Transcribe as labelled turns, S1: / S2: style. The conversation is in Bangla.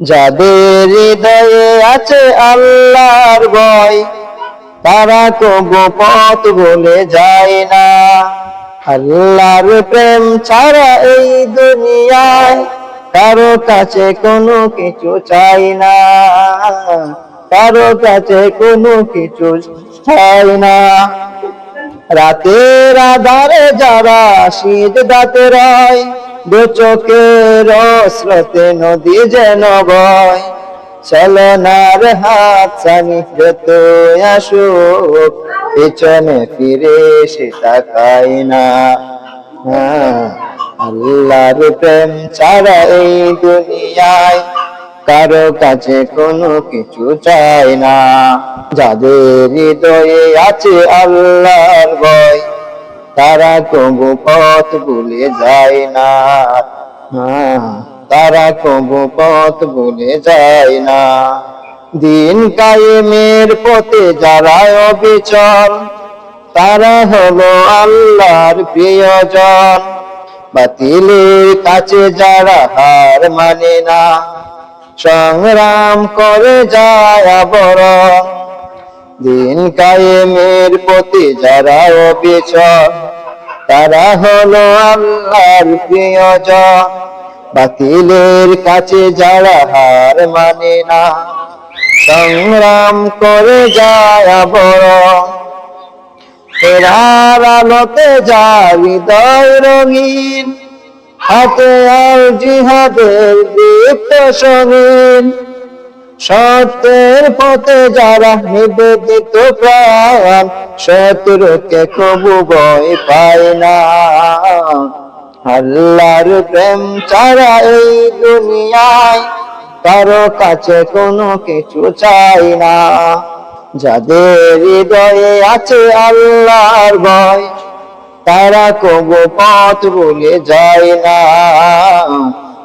S1: যাদের হৃদয়ে আছে আল্লাহর ভয়, তারা কবু পথ বলে যায় না। আল্লাহর প্রেম ছাড়া এই দুনিয়ায় কারও কাছে কোনো কিছু চাই না। কারও কাছে কোনো কিছু চাই না। রাতের আধারে যারা শীত দাতে রয় দু চোখের স্রোতে নদী যেন বয় চলনার হাত সানি যত আসুক পিছনে ফিরে সে তাকাই না। হ্যাঁ, আল্লাহর প্রেম ছাড়া এই দুনিয়ায় কারও কাছে কোনো কিছু চায় না। যাদের হৃদয়ে আছে আল্লাহর ভয় তারা কবু পথ ভুলে যায় না। হ্যাঁ, তারা কবু পথ ভুলে যায় না। দিন কায়েমের পথে যারা অবিচল তারা হলো আল্লাহর প্রিয়জন। বাতিলের কাছে যারা হার মানে না সংগ্রাম করে যায় বরং দিন কায়েমের প্রতি যারা অবিচল, তারা হলো আল্লাহর প্রিয়জন। বাতিলের কাছে যারা হার মানে না, সংগ্রাম করে যায় বরং এরার আলোতে যায় হৃদয় রঙিন, হাতে আর জিহাদের দীপ্ত সঙ্গীন সত্যের পথে যারা নিবেদিত প্রাণ, শত্রুকে কবু ভয় পায় না। আল্লাহর প্রেম ছাড়া এই দুনিয়ায় কারও কাছে কোনো কিছু চাই না। যাদের হৃদয়ে আছে আল্লাহর ভয়, তারা কবু পথ ভুলে যায় না।